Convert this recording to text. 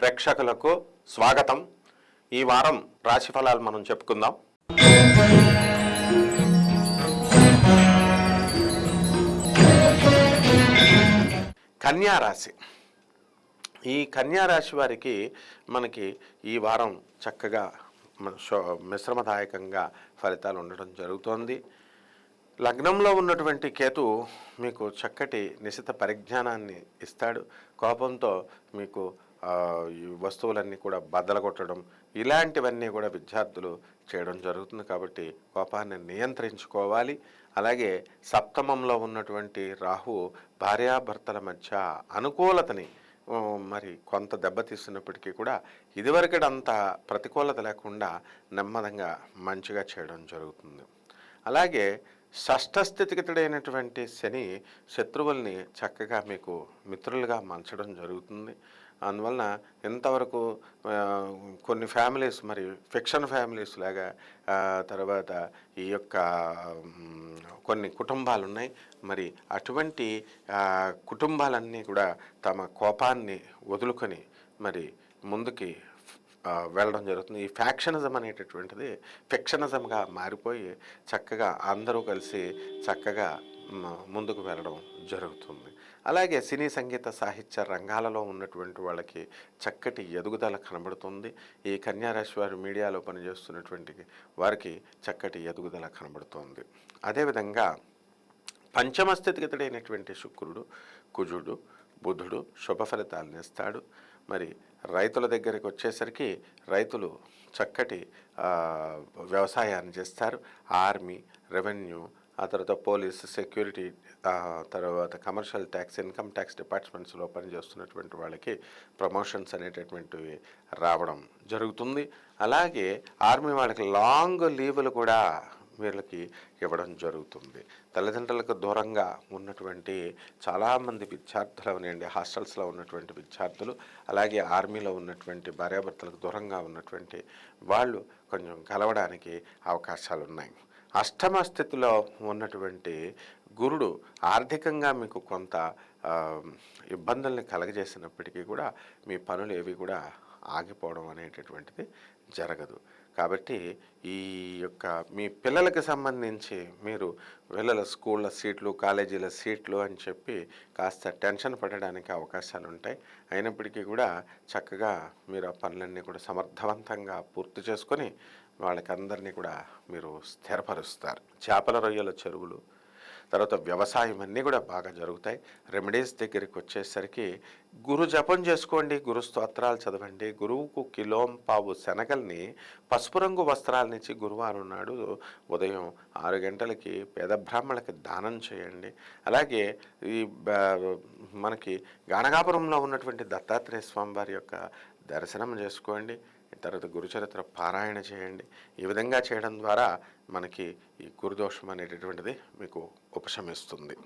ప్రేక్షకులకు స్వాగతం. ఈ వారం రాశి ఫలాలు మనం చెప్పుకుందాం. కన్యా రాశి. ఈ కన్యా రాశి వారికి మనకి ఈ వారం చక్కగా మిశ్రమదాయకంగా ఫలితాలు ఉండడం జరుగుతోంది. లగ్నంలో ఉన్నటువంటి కేతు మీకు చక్కటి నిశిత పరిజ్ఞానాన్ని ఇస్తాడు. కోపంతో మీకు వస్తువులన్నీ కూడా బద్దలగొట్టడం ఇలాంటివన్నీ కూడా విద్యార్థులు చేయడం జరుగుతుంది కాబట్టి కోపాన్ని నియంత్రించుకోవాలి. అలాగే సప్తమంలో ఉన్నటువంటి రాహు భార్యాభర్తల మధ్య అనుకూలతని మరి కొంత దెబ్బతీస్తున్నప్పటికీ కూడా ఇదివరకడంత ప్రతికూలత లేకుండా నెమ్మదంగా మంచిగా చేయడం జరుగుతుంది. అలాగే షష్ఠస్థితిగతుడైనటువంటి శని శత్రువుల్ని చక్కగా మీకు మిత్రులుగా మంచడం జరుగుతుంది. అందువలన ఇంతవరకు కొన్ని ఫ్యామిలీస్ మరి ఫిక్షన్ ఫ్యామిలీస్ లాగా తర్వాత ఈ యొక్క కొన్ని కుటుంబాలు ఉన్నాయి మరి అటువంటి కుటుంబాలన్నీ కూడా తమ కోపాన్ని వదులుకొని మరి ముందుకి వెళ్ళడం జరుగుతుంది. ఈ ఫ్యాక్షనిజం అనేటటువంటిది ఫిక్షనిజంగా మారిపోయి చక్కగా అందరూ కలిసి చక్కగా ముందుకు వెళ్ళడం జరుగుతుంది. అలాగే సినీ సంగీత సాహిత్య రంగాలలో ఉన్నటువంటి వాళ్ళకి చక్కటి ఎదుగుదల కనబడుతుంది. ఈ కన్యారాశి వారు మీడియాలో పనిచేస్తున్నటువంటి వారికి చక్కటి ఎదుగుదల కనబడుతుంది. అదేవిధంగా పంచమ స్థితిగతుడైనటువంటి శుక్రుడు కుజుడు బుధుడు శుభ ఫలితాలను ఇస్తాడు. మరి రైతుల దగ్గరికి వచ్చేసరికి రైతులు చక్కటి వ్యవసాయాన్ని చేస్తారు. ఆర్మీ రెవెన్యూ ఆ తర్వాత పోలీస్ సెక్యూరిటీ తర్వాత కమర్షియల్ ట్యాక్స్ ఇన్కమ్ ట్యాక్స్ డిపార్ట్మెంట్స్లో పనిచేస్తున్నటువంటి వాళ్ళకి ప్రమోషన్స్ అనేటటువంటివి రావడం జరుగుతుంది. అలాగే ఆర్మీ వాళ్ళకి లాంగ్ లీవ్లు కూడా వీళ్ళకి ఇవ్వడం జరుగుతుంది. తల్లిదండ్రులకు దూరంగా ఉన్నటువంటి చాలామంది విద్యార్థులు అవనండి హాస్టల్స్లో ఉన్నటువంటి విద్యార్థులు అలాగే ఆర్మీలో ఉన్నటువంటి భార్యాభర్తలకు దూరంగా ఉన్నటువంటి వాళ్ళు కొంచెం కలవడానికి అవకాశాలు ఉన్నాయి అష్టమ స్థితిలో ఉన్నటువంటి గురుడు ఆర్థికంగా మీకు కొంత ఇబ్బందుల్ని కలగజేసినప్పటికీ కూడా మీ పనులు ఏవి కూడా ఆగిపోవడం అనేటటువంటిది జరగదు. కాబట్టి ఈ యొక్క మీ పిల్లలకు సంబంధించి మీరు పిల్లల స్కూళ్ళ సీట్లు కాలేజీల సీట్లు అని చెప్పి కాస్త టెన్షన్ పడడానికి అవకాశాలు ఉంటాయి. అయినప్పటికీ కూడా చక్కగా మీరు ఆ పనులన్నీ కూడా సమర్థవంతంగా పూర్తి చేసుకొని వాళ్ళకందరినీ కూడా మీరు స్థిరపరుస్తారు. చేపల రొయ్యల చెరువులు తర్వాత వ్యవసాయం అన్నీ కూడా బాగా జరుగుతాయి. రెమెడీస్ దగ్గరికి వచ్చేసరికి గురు జపం చేసుకోండి గురు స్తోత్రాలు చదవండి. గురువుకు కిలోం పావు శనగల్ని పసుపు రంగు వస్త్రాలనిచ్చి గురువారం నాడు ఉదయం ఆరు గంటలకి పేద బ్రాహ్మణులకి దానం చేయండి. అలాగే ఈ బ- మనకి గానగాపురంలో ఉన్నటువంటి దత్తాత్రేయ స్వామి వారి యొక్క దర్శనం చేసుకోండి. తర్వాత గురుచరిత్ర పారాయణ చేయండి. ఈ విధంగా చేయడం ద్వారా మనకి ఈ గురుదోషం అనేటటువంటిది మీకు ఉపశమిస్తుంది.